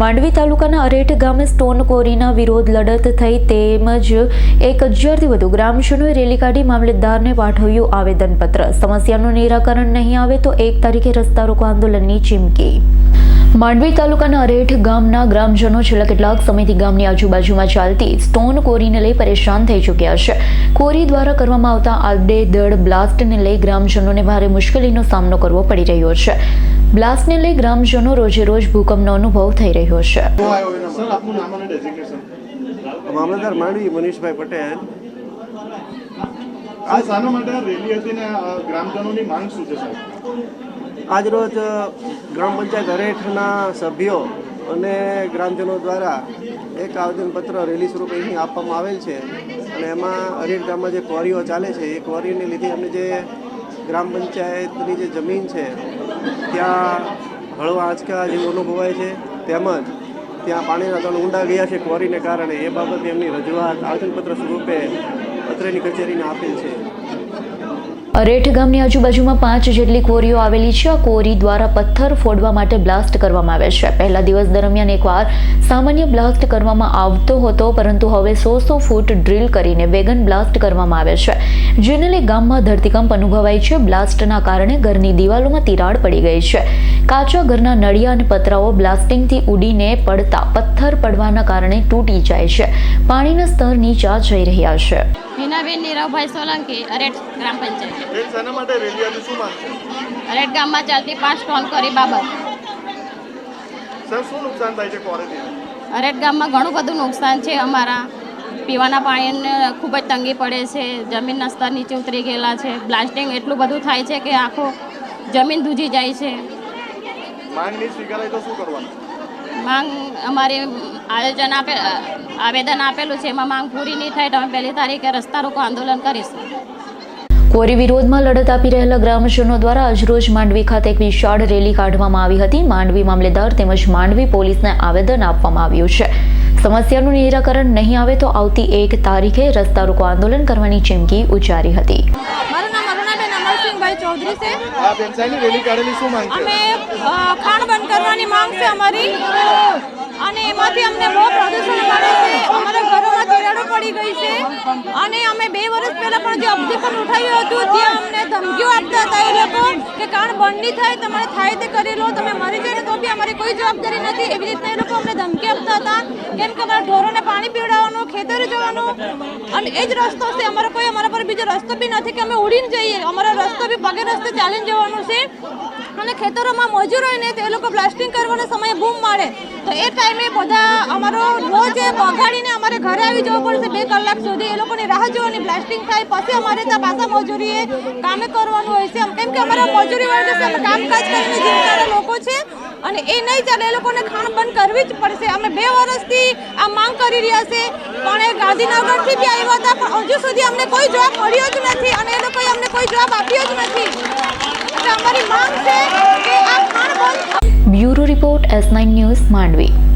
માંડવી તાલુકાના અરેઠ ગામે સ્ટોન કોરીના વિરોધ લડત થઈ તેમજ એક હજારથી વધુ ગ્રામજનોએ રેલી કાઢી મામલતદારને પાઠવ્યું આવેદનપત્ર. સમસ્યાનું નિરાકરણ નહીં આવે તો એક તારીખે રસ્તા રોકો આંદોલનની ચીમકી. માંડવી તાલુકાના અરેઠ ગામના ગ્રામજનો છેલ્લા કેટલાક સમયથી ગામની આજુબાજુમાં ચાલતી સ્ટોન કોરીને લઈ પરેશાન થઈ ચૂક્યા છે. કોરી દ્વારા કરવામાં આવતા આડેધડ બ્લાસ્ટને લઈ ગ્રામજનોને ભારે મુશ્કેલીનો સામનો કરવો પડી રહ્યો છે. બ્લાસ્ટને લઈ ગ્રામજનો રોજે રોજ ભૂકંપનો અનુભવ થઈ રહ્યો છે. મામલતદાર માંડવી મનીષભાઈ પટેલ. આ શાના શું છે સાહેબ? આજરોજ ગ્રામ પંચાયત હરેઠના સભ્યો અને ગ્રામજનો દ્વારા એક આવેદનપત્ર રેલી સ્વરૂપે અહીં આપવામાં આવેલ છે. અને એમાં હરેઠ ગામમાં જે ક્વોરીઓ ચાલે છે, એ ક્વોરીને લીધે અમને જે ગ્રામ પંચાયતની જે જમીન છે, ત્યાં હળવા આંચકા જેવું અનુભવાય છે. તેમજ ત્યાં પાણીના તળ ઊંડા ગયા છે ક્વોરીને કારણે. એ બાબતે એમની રજૂઆત આવેદનપત્ર સ્વરૂપે અત્રેની કચેરીને આપેલ છે. અરેઠ ગામની આજુબાજુમાં પાંચ જેટલી કોરીઓ આવેલી છે. આ કોરી દ્વારા પથ્થર ફોડવા માટે બ્લાસ્ટ કરવામાં આવે છે. પહેલા દિવસ દરમિયાન એકવાર સામાન્ય બ્લાસ્ટ કરવામાં આવતો હતો, પરંતુ હવે સો સો ફૂટ ડ્રીલ કરીને વેગન બ્લાસ્ટ કરવામાં આવે છે. જેને લઈ ગામમાં ધરતીકંપ અનુભવાય છે. બ્લાસ્ટના કારણે ઘરની દિવાલોમાં તિરાડ પડી ગઈ છે. કાચા ઘરના નળિયા અને પતરાઓ બ્લાસ્ટિંગથી ઉડીને પડતા પથ્થર પડવાના કારણે તૂટી જાય છે. પાણીના સ્તર નીચા જઈ રહ્યા છે. હિનાબેન નીરવભાઈ સોલંકી અરેઠ ગ્રામ પંચાયત. અરેટ શાના માટે રેલી હતી શું માંગ છે? અરેઠ ગામમાં ચાલતી પાંચ ટોન કરી બાબત. સાહેબ શું નુકસાન થાય છે ક્વોરેથી અરેઠ ગામમાં ઘણું બધું નુકસાન છે અમારા. પીવાના પાણીને ખૂબ જ તંગી પડે છે જમીનના સ્તર નીચે ઉતરી ગયેલા છે. બ્લાસ્ટિંગ એટલું બધું થાય છે કે આખો જમીન ધૂજી જાય છે. માંગ નહીં સ્વીકારાય તો શું કરવાનું? માંગ અમારી આયોજન આપે આવેદન આપેલું છે એમાં માંગ પૂરી નહીં થાય તો અમે પહેલી તારીખે રસ્તા રોકો આંદોલન કરીશું. કોરી વિરોધમાં લડત આપી રહેલા ગ્રામજનો દ્વારા આજરોજ માંડવી ખાતે એક વિશાળ રેલી કાઢવામાં આવી હતી. માંડવી મામલેદાર તેમજ માંડવી પોલીસને આવેદન આપવામાં આવ્યું છે. સમસ્યાનું નિરાકરણ નહીં આવે તો આવતી એક તારીખે રસ્તા રોકો આંદોલન કરવાની ચીમકી ઉચ્ચારી હતી. ચૌધરી છે આ બેનસાઈની રેલી કાઢેલી શું માંગ છે? અમે ખાણ બંધ કરવાની માંગ છે અમારી. અને એમાંથી અમને બહુ પ્રદૂષણ મળે છે. અમારા ઘરોમાં તિરાડો પડી ગઈ છે. અને અમે બે વર્ષ પહેલા પણ જે ઓબ્જેક્શન ઉઠાવ્યું હતું ત્યાં અમને ધમકીઓ આપતા હતા એ લોકો કે કાણ બંધની થાય, તમારે થાય તે કરી લો, તમે મરી જાય તો બી અમારી કોઈ જવાબદારી નથી. એવી રીતના એ લોકો અમને ધમકી આપતા હતા. કેમ કે અમારા ઢોરોને પાણી પીવડાવવાનું, ખેતરે જવાનું. અને એ જ રસ્તો છે. અમારો કોઈ અમારા પર બીજો રસ્તો બી નથી કે અમે ઉડીને જઈએ. અમારો રસ્તો બી પગે રસ્તે ચાલીને જવાનું છે. અને ખેતરોમાં મજૂર હોય ને તે લોકો બ્લાસ્ટિંગ કરવાના સમયે બૂમ મારે. તો એ ટાઈમે બધા અમારો રોજ એ બગાડીને અમારે ઘરે આવી જવું પડશે બે કલાક સુધી. એ લોકોની રાહ જોવાની બ્લાસ્ટિંગ થાય. પછી અમારે ત્યાં પાછા મજૂરીએ કામે કરવાનું હોય છે. કેમ કે અમારા મજૂરી વાળા છે, અમે કામકાજ કરીને જીવનારા લોકો છે. અને એ નહીં ચાલે એ લોકોને ખાણ બંધ કરવી જ પડશે. અમે બે વર્ષથી આ માંગ કરી રહ્યા છે. પણ એ ગાંધીનગરથી બી આવ્યા હતા, પણ હજુ સુધી અમને કોઈ જવાબ મળ્યો જ નથી અને એ લોકોએ અમને કોઈ જવાબ આપ્યો જ નથી. એટલે અમારી માંગ છે કે આ ખાણ બંધ bureau report S nine news Mandvi.